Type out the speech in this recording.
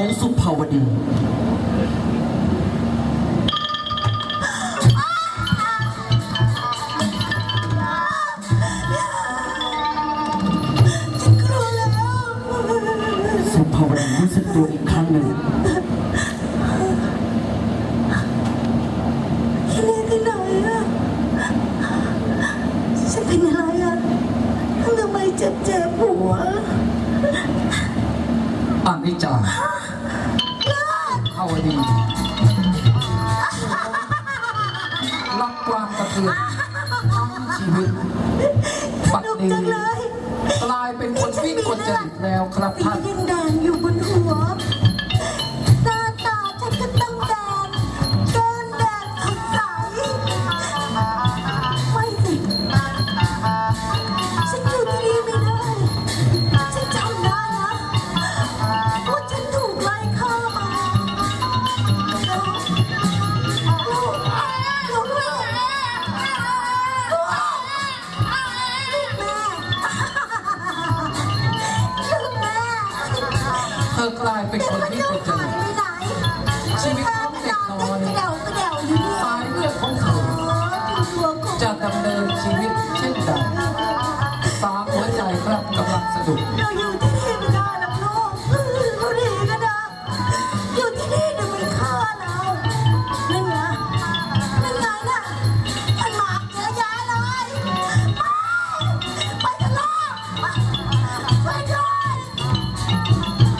ของสุภาวดีสุภาวดีรู้สึกตัวอีกครั้งหนึ่งที่นี่ที่ไหนอะเป็นอะไรอะทำไมเจ็บเจ็บหัว ปานิจา รักความกระเทือนทั้งชีวิตบัดนี้กลายเป็นคนวิ่งคนจริตแล้วครับท่าน ยังแดงอยู่บนหัว ธอกลายเป็นคนที่กดจริตชีวิตต้องเด็กน้อยสายเลือดของเธอจะดำเนินชีวิตเช่นใดสามหัวใจคลับกำลังสะดุด